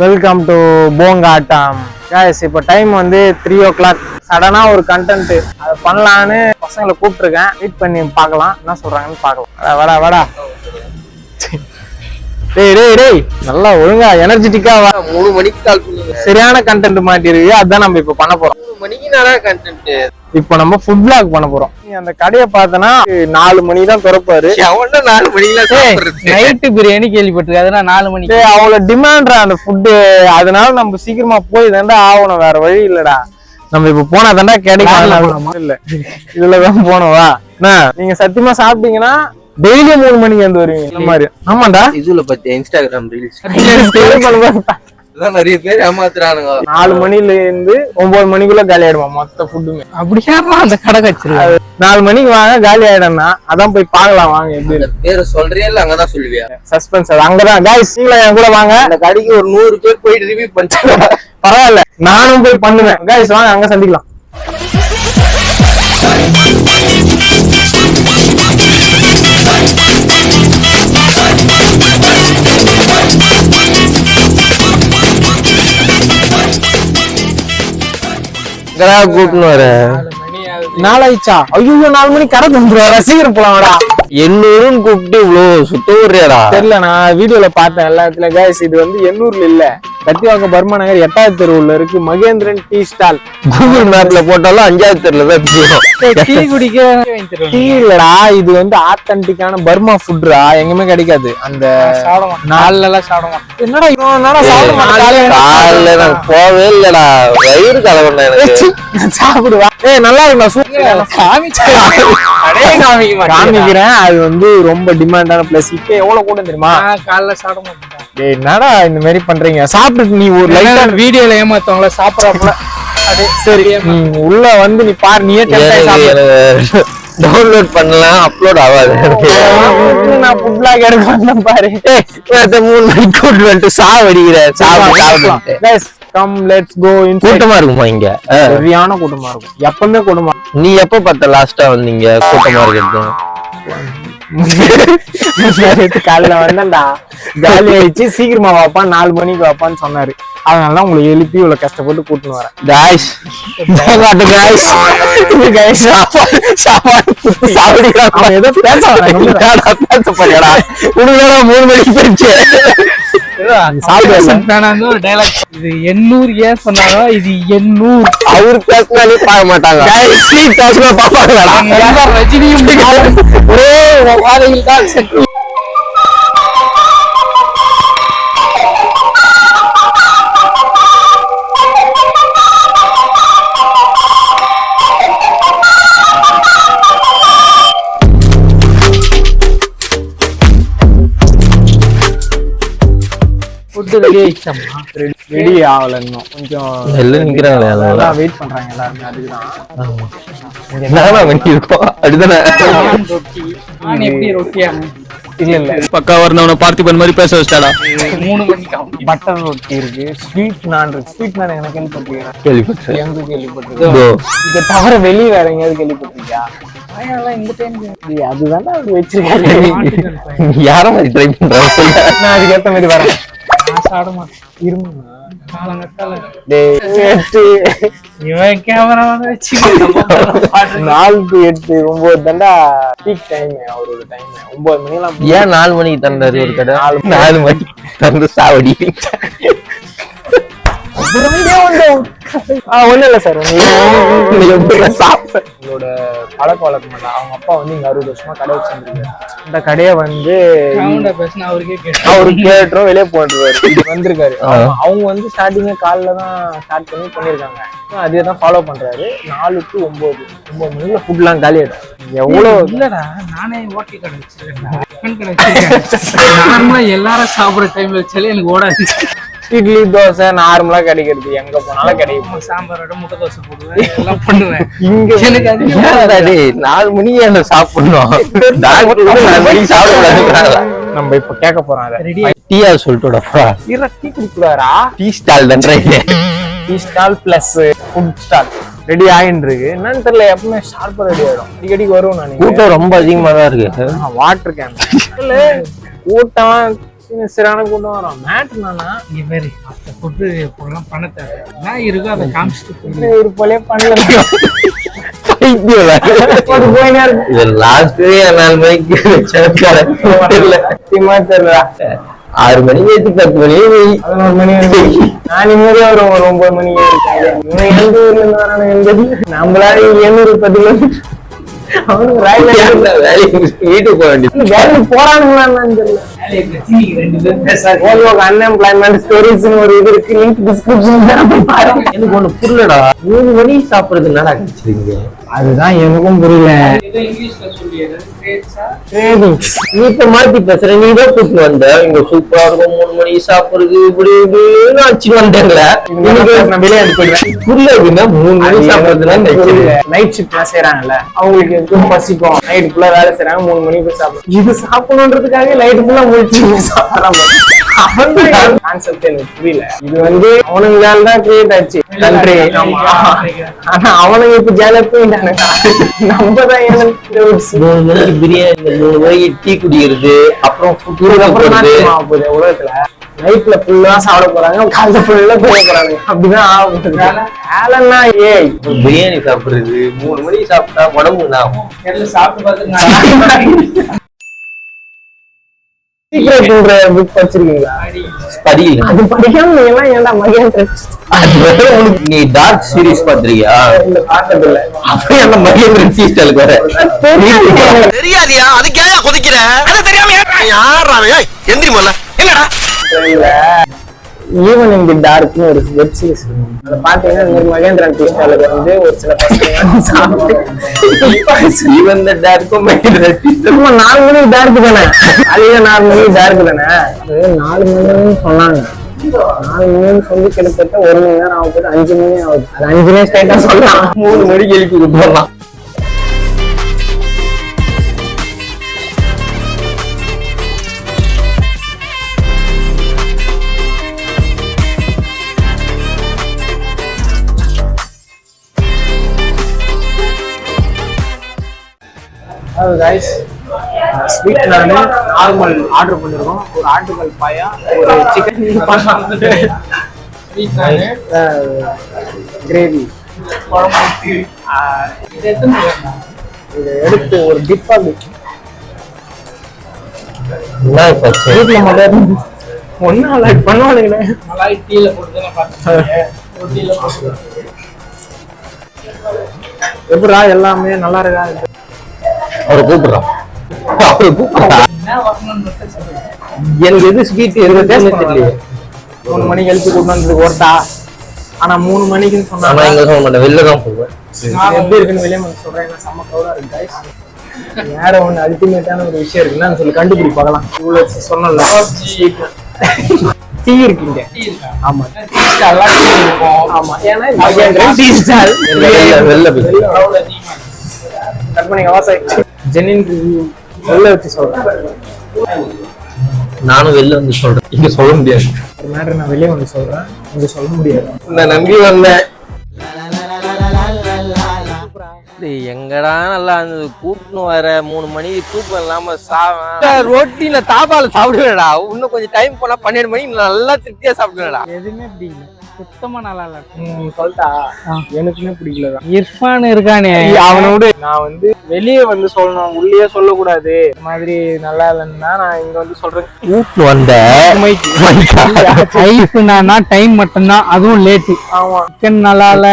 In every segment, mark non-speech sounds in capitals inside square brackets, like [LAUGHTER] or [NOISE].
Welcome to போங்காட்டம் case இப்போ time வந்து த்ரீ ஓ கிளாக் சடனாக ஒரு கண்டென்ட் அதை பண்ணலான்னு பசங்களை கூப்பிட்டுருக்கேன். வெயிட் பண்ணி பார்க்கலாம். என்ன சொல்றாங்கன்னு பார்க்கலாம். வடா வடா. டேய் டேய் டேய் நல்லா ஒழுங்கா எனர்ஜெட்டிக்கா வா. மூணு மணிக்கு கால் பண்ணுங்க. சரியான கண்டென்ட் மாட்டிருக்கு. அதான் நம்ம இப்போ பண்ண போறோம். மூணு மணிக்கு நானா கண்டென்ட் இப்போ நம்ம ஃபுட் vlog பண்ண போறோம். அந்த கடையை பார்த்தனா நாலு மணிக்கு தான் திறப்பாரு. எவன்டா நாலு சாப்பிடுறது. நைட்டு பிரியாணி கேள்விப்பட்டிருக்கேன். அதெல்லாம் நாலு மணிக்கு. அவ்வளோ டிமாண்ட்ரா அந்த ஃபுட்டு அதனால நம்ம சீக்கிரமா போய் தாண்டா ஆகணும். வேற வழி இல்லடா. நம்ம இப்ப போனா தாண்டா கிடைக்கும் இல்ல. இதுலதான் போனோம். நீங்க சத்தியமா சாப்பிட்டீங்கன்னா டெய்லியும் மூணு மணிக்கு வந்து வருவீங்க இந்த மாதிரி. ஆமாண்டா. இதுல பத்தி இன்ஸ்டாகிராம் ரீல்ஸ் நிறைய பேர் ஏமாத்துறானுங்க. நாலு மணில இருந்து ஒன்பது மணிக்குள்ள காலி ஆயிடுமா மொத்த ஃபுட்டுமே அப்படியா அந்த கடை வச்சிருக்காங்க நாலு மணிக்கு வாங்க காலி ஆயிடும்னா அதான் போய் பார்க்கலாம் வாங்க எப்படி பேரை சொல்றியா இல்ல அங்கதான் சொல்லுவியா? சஸ்பென்ஸ் அது அங்கதான். காய்ஸ் நீங்களும் என் கூட வாங்க. அந்த கடைக்கு ஒரு நூறு பேர் போயிட்டு ரிவ்யூ பண்ணிட்டாங்க. பரவாயில்ல நானும் போய் பண்ணுவேன். காய்ஸ் வாங்க அங்க சந்திக்கலாம். கூட்டின்னு வர? நாளாயிச்சா ஐயோ நாலு மணிக்கு கடை வந்துருவா சீக்கிரம் போலாம்டா. எண்ணூறுன்னு கூப்பிட்டு இவ்வளவு சுத்த விடுறியாடா தெரியல நான் வீடியோல பார்த்தேன் எல்லா இடத்துல. கைஸ் இது வந்து எண்ணூர்ல இல்ல. கத்திவாக்கம் பர்மா நகர் எட்டாவது தெருவுல இருக்கு. Mahendran tea stall. கூகுள் மேப்ல போட்டாலும் அஞ்சாவது தெருல தான் தெரியும் டீ [LAUGHS] குடிக்க. டீ இல்லடா இது வந்து ஆத்தன்டிக்கான பர்மா ஃபுட்ரா எங்கேயுமே கிடைக்காது. அந்த நாலுல எல்லாம் சாப்பிட மாட்டேன். என்னடா இவன்? என்னடா சாப்பிட மாட்டான்? காலையில நான் போவே இல்லடா. வயிறு கலவண்டா எனக்கு. சாப்பிடுவா. ஏய் நல்லா [LAUGHS] இருக்குடா சூப்பர் காமிக்கிறேன். அது வந்து ரொம்ப டிமாண்டான பிளேஸ் இப்ப எவ்வளவு கூட தெரியுமா? காலைல சாப்பிட மாட்டேன். என்னடா இந்த மாதிரி பண்றீங்க? சாப்பிட்டுட்டு நீ ஒரு லைட்டா வீடியோல ஏமாத்தவங்கள சாப்பிடறப்பல அப்படியே சரி. உள்ள வந்து நீ பாரு நீயே டவுன்லோட் பண்ணலாம் அப்லோட் ஆகாது. நான் ஃபுட் பிளாக் எடுக்க வந்தேன் பாரு. மூணு மணிக்கு கூட்டு வந்துட்டு சாவடிக்கிற சாப்பிட்டு சாப்பிட்டு guys come let's go in கூட்டமா இருக்குமா இங்க. சரியான கூட்டமா இருக்கும். எப்பவுமே கூட்டமா நீ எப்ப பார்த்த லாஸ்டா வந்தீங்க கூட்டமா இருக்கிறது? [LAUGHS] நேத்து காலையில வந்தேன்டா. காலி ஆயிடுச்சு சீக்கிரமா வாப்பா நாலு மணிக்கு வாப்பான்னு சொன்னாரு. அதனால தான் உங்களை எழுப்பி இவ்வளவு கஷ்டப்பட்டு கூட்டின்னு வரேன். காய்ஸ் காய்ஸ் Guys, சாப்பாடு குத்து சாவடிக்கிறான் அவன் ஏதோ பேச பேச போறியாடா? மூணு மணிக்கு போயிடுச்சு. இது எண்ணூறு ஏன் சொன்னாலும் இது எண்ணூறு. அவரு பேசினாலே பார்க்க மாட்டாங்க. பேசினா பாப்பாங்கடா எந்த ரஜினியும் [LAUGHS] ஒரே வாதையில் தான் சென்று ஃபுட்டு ரெடி ஆயிடுச்சம்மா ரெடி ஆகல இன்னும் கொஞ்சம் எல்லாம் நிக்கிறாங்களே அதான் வெயிட் பண்றாங்க எல்லாருமே வண்டி இருக்கும் அப்படிதானே? எப்படி ரொட்டியா? இல்ல இல்ல. பக்கா வரந்தவன பார்த்திபன் மாதிரி பேச வச்சிட்டாடா. மூணு மணிக்கு பட்டர் ரொட்டி இருக்கு. ஸ்வீட் நான் இருக்கு. ஸ்வீட் நான் எனக்கு கேள்விப்பட்டிருக்கேன் கேள்விப்பட்டேன். எங்க கேள்விப்பட்டிருக்கேன் இதோ, இதை தவிர வெளியே வேற எங்கேயாவது கேள்விப்பட்டிருக்கியா? அதுதானே அவர் வச்சிருக்காரு. யார மாதிரி ட்ரை பண்றாங்க. நான் அதுக்கேத்த மாதிரி வரேன். மாட்டேன் இருமா காலங்கத்தால எட்டு இவன் கேமரா வந்து வச்சு [LAUGHS] நாலு டு எட்டு ஒன்பது தாண்டா. பீக் டைம் அவரோட டைம் ஒன்பது மணிலாம் ஏன் நாலு மணிக்கு தந்தாரு ஒரு கடை? நாலு மணிக்கு. தந்து சாவடி. [LAUGHS] ஒன்றும் இல்லை சார் நீ உங்களோட பழக்க வழக்கம் இல்லை அவங்க அப்பா வந்து இங்க அறுபது வருஷமா கடை வச்சிருந்தாரு இந்த கடையை வந்து அவரு கேட்டுரும் வெளியே போட்டுருவாரு. [LAUGHS] வந்திருக்காரு. அவங்க- அவங்க வந்து ஸ்டார்டிங்கே காலைல தான் ஸ்டார்ட் பண்ணி பண்ணியிருக்காங்க. அதே தான் ஃபாலோ பண்றாரு. நாலு டு ஒன்பது. ஒன்பது மணிக்குள்ள ஃபுட்லாம் காலி ஆயிடும். எவ்வளோ இல்லடா நானே ஹோட்டல் கடை வச்சிருக்கேன் டிஃபன் கடை வச்சிருக்கேன். நார்மலா எல்லாரும் சாப்பிடுற டைம்ல வச்சாலே எனக்கு ஓடாது. இட்லி தோசை நார்மலா கிடைக்கிறது. எங்க போனாலும் கிடைக்கும். சாம்பாரோட முட்டை தோசை போடுவேன். எல்லாம் பண்ணுவேன். இங்க எனக்கு நாலு மணிக்கு என்ன சாப்பிடணும். நாலு மணிக்கு சாப்பிடக்கூடாதுங்கிறாங்களா? நம்ம இப்ப கேட்க போறோம் அதை. டீயா சொல்லிட்டுடா இர tea stall தான்றீங்க tea stall plus food stall ready ஆயின்னு இருக்கு என்னன்னு தெரியல எப்பவுமே ஷார்ப்பா ரெடி ஆயிடும். அடிக்கடிக்கு வரும் நான் கூட்டம் ரொம்ப அதிகமா தான் இருக்கு வாட்டர் கேன் கூட்டம் சரியான கூட்டம் வரும். மேட் நானா இங்க பேரு அப்ப ஃபுட்டு போடலாம் பண்ண தேவை என்ன இருக்கோ அதை காமிச்சிட்டு போயிடலாம். ஒரு போலே பண்ணல ஆறு மணிக்கு ஏத்தி பத்து போய் பதினோரு மணி நான் நிம்மதியா ஒரு ஒரு ஒன்பது எந்த ஊர்ல இருந்து வரானு எந்தது நம்மளால எழுநூறு பத்து கிலோமீட்டர் அவனுக்கு ராயல வேலைக்கு வீட்டுக்கு போக வேண்டியது? வேலைக்கு போறானுங்களான்னு தெரியல. அன்எம்ப்ளாய்மெண்ட் ஸ்டோரிஸ்னு ஒரு இது இருக்கு. லிங்க் டிஸ்கிரிப்ஷன் எனக்கு ஒண்ணு புரியலடா. மூணு மணி சாப்பிடுறது என்னடா கிடைச்சிருக்கீங்க அதுதான் எனக்கும் புரியல. நீ இப்ப மாத்தி பேசுற நீ தான் கூட்டு வந்த. இங்க சூப்பரா இருக்கும். மூணு மணிக்கு சாப்பிடுறது இப்படி இப்படின்னு வச்சு வந்தேங்கள நான் விளையாட்டு போயிடுவேன் புரியல மூணு மணி சாப்பிடுறதுன்னா நினைக்கிறேன் நைட் ஷிஃப்ட்லாம் செய்யறாங்கல்ல அவங்களுக்கு எதுவும் பசிக்கும். நைட் ஃபுல்லா வேலை செய்யறாங்க மூணு மணிக்கு போய் சாப்பிடும் இது சாப்பிடணுன்றதுக்காக நைட் ஃபுல்லா முடிச்சு சாப்பிடறாங்க. கான்செப்ட் எனக்கு புரியல இது வந்து அவனுங்களால தான் கிரியேட் ஆச்சு கண்ட்ரி ஆனா அவனுங்க இப்ப நம்ம தான் மூணு மணிக்கு பிரியாணி மூணு மணிக்கு டீ குடிக்கிறது அப்புறம் போகுது உலகத்துல நைட்ல ஃபுல்லா சாப்பிட போறாங்க காலைல ஃபுல்லா போக போறாங்க அப்படிதான் ஆகும் வேலைன்னா ஏய் பிரியாணி சாப்பிடுறது மூணு மணிக்கு சாப்பிட்டா உடம்பு என்ன ஆகும்? சாப்பிட்டு சீக்கிரட்ன்ற புக் படிச்சிருக்கீங்களா? படிக்கல. அது படிக்காம எல்லாம் ஏன்டா நீ டார்க் சீரிஸ் பாத்திருக்கியா இந்த பார்த்தது இல்ல அப்படியே அந்த மகேந்திர சீஸ்டலுக்கு வர. தெரியாதியா? அதுக்கு ஏன் கொதிக்கிற? அது தெரியாம யாரா எந்திரி முதல்ல. என்னடா? ஈவன் தி டார்க்னு ஒரு வெப் சீரிஸ் அதை பாத்தீங்கன்னா இந்த மகேந்திரன் ஸ்டாலுக்கு வந்து ஒரு சில பசங்க சாப்பிட்டு இவன் இந்த டார்க்கும் மகேந்திர சும்மா நாலு மணிக்கு டார்க் தானே? அதுவே நாலு மணிக்கு டார்க் தானே? அது நாலு மணின்னு சொன்னாங்க. நாலு மணின்னு சொல்லி கிட்டத்தட்ட ஒரு மணி நேரம் ஆக போகுது அஞ்சு மணி ஆகுது அது அஞ்சு மணி ஸ்ட்ரைட்டா சொல்லலாம். மூணு மணிக்கு எழுப்பி விட்டுறலாம் அதாவது கைஸ் ஸ்வீட் நானு நார்மல் ஆர்டர் பண்ணிருக்கோம். ஒரு ஆட்டுக்கல் பாயா ஒரு சிக்கன் [LAUGHS] கிரேவி இது எடுத்து ஒரு டிப்பா வீட்டுல மட்டும் ஒன்னும் லைக் பண்ணுவானுங்களே. மலாய் டீல போட்டு எப்படா எல்லாமே நல்லா இருக்கா? அவரை கூப்பிடுறான் அவரை கூப்பிடுறான் எனக்கு எது ஸ்வீட் எது taste தெரியல மூணு மணிக்கு எழுப்பி கூட்டு வந்தது ஓட்டா ஆனா மூணு மணிக்குன்னு ஆனா சொன்னாங்க எங்க சொல்ல மாட்டேன். வெளில தான் போவேன். இது எப்படி இருக்குன்னு வெளியே வந்து சொல்றேன். செம்ம கவுரா இருக்கு guys. வேற ஒண்ணு அல்டிமேட்டான ஒரு விஷயம் இருக்குன்னு சொல்லி கண்டுபிடி பார்க்கலாம். இவ்வளவு சொன்னல டீ இருக்குங்க. ஆமா. டீ ஆமா. ஏன்னா டீ ஸ்டால் வெளில வெளில. கட் பண்ணி விவசாயி ஜெனின் உள்ள வச்சு சொல்றேன். நானும் வெளில வந்து சொல்றேன். இங்க சொல்ல முடியாது. ஒரு மேட்டர் நான் வெளியே வந்து சொல்றேன். இங்க சொல்ல முடியாது. நான் நம்பி வந்தேன். எங்கடா நல்லா இருந்தது? கூப்பிட்டு வர மூணு மணிக்கு தூக்கம் இல்லாம சாவன். ரொட்டியில தாபால சாப்பிடுவேடா இன்னும் கொஞ்சம் டைம் போனா பன்னெண்டு மணிக்கு நல்லா திருப்தியா சாப்பிடுவேடா எதுவுமே இப்படி இல்ல. சுத்தமா நல்லா இல்ல. சொல்லிட்டா எனக்குமே பிடிக்கலதான் இர்ஃபான் இருக்கானே. அவனோட நான் வந்து வெளியே வந்து சொல்லணும் உள்ளே சொல்லக்கூடாது. இந்த மாதிரி நல்லா இல்லைன்னா நான் இங்க வந்து சொல்றேன். கூப்பிட்டு வந்த ஐஃப்னா டைம் மட்டும்தான் அதுவும் லேட்டு ஆமா. சிக்கன் நல்லா இல்ல.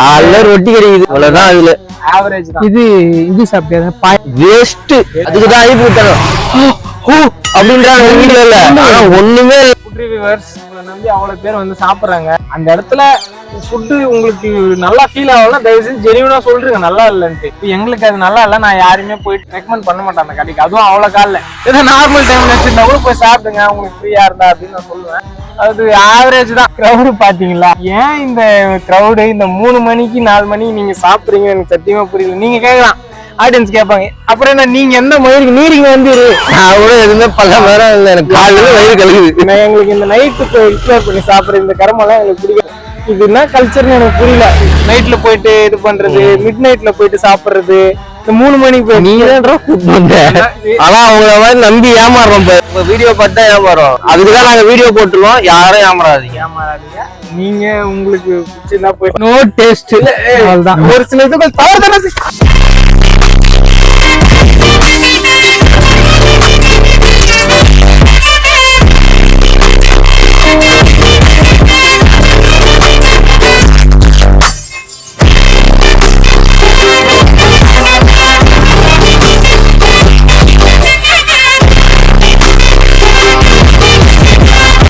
காலைல ரொட்டி கிடைக்குது. அவ்வளவுதான் அதுல. ஆவரேஜ் தான். இது இது சாப்பிட்டது பாய் வேஸ்ட் அதுக்குதான் அனுப்பி விட்டணும் அப்படின்றாங்க. வீட்டுல இல்ல. ஆனா ஒண்ணுமே இல்ல. ஃபுட் ரிவ்யூவர்ஸ் உங்களை நம்பி அவ்வளோ பேர் வந்து சாப்பிட்றாங்க. அந்த இடத்துல ஃபுட்டு உங்களுக்கு நல்லா ஃபீல் ஆகலாம் தயவு செஞ்சு ஜெனியூனாக சொல்றீங்க. நல்லா இல்லைன்ட்டு. இப்போ எங்களுக்கு அது நல்லா இல்லை நான் யாருமே போயிட்டு ரெக்கமெண்ட் பண்ண மாட்டேன் அந்த கடைக்கு. அதுவும் அவ்வளோ காலில். ஏதோ நார்மல் டைம் வச்சிருந்தா கூட போய் சாப்பிடுங்க உங்களுக்கு ஃப்ரீயாக இருந்தா அப்படின்னு நான் சொல்லுவேன். அது ஆவரேஜ் தான். க்ரௌடு பார்த்தீங்களா ஏன் இந்த க்ரௌடு இந்த மூணு மணிக்கு நாலு மணிக்கு நீங்கள் சாப்பிட்றீங்க எனக்கு சத்தியமாக புரியல. நீங்கள் கேட்கலாம் ஆடியன்ஸ் கேட்பாங்க. அப்புறம் என்ன நீங்க எந்த மயிருக்கு நீரிங்க வந்து நான் கூட எதுவுமே பல நேரம் இல்ல எனக்கு காலையில வயிறு கழுகுது நான் எங்களுக்கு இந்த நைட்டு எக்ஸ்ப்ளோர் பண்ணி சாப்பிடுற இந்த கர்மெல்லாம் எங்களுக்கு பிடிக்கும் இது என்ன கல்ச்சர்னு எனக்கு புரியல. நைட்ல போயிட்டு இது பண்றது மிட் நைட்ல போயிட்டு சாப்பிடுறது இந்த மூணு மணிக்கு போய் நீ தான் கூப்பிட்டு வந்த. ஆனா அவங்கள மாதிரி நம்பி ஏமாறுறோம் இப்ப வீடியோ பார்த்தா ஏமாறுறோம். அதுக்குதான் நாங்க வீடியோ போட்டுருவோம். யாரும் ஏமாறாதீங்க. ஏமாறாதீங்க. நீங்க உங்களுக்கு பிடிச்சிருந்தா போய் நோ டேஸ்ட் ஒரு சில இதுகள் தவறு தானே Yeah.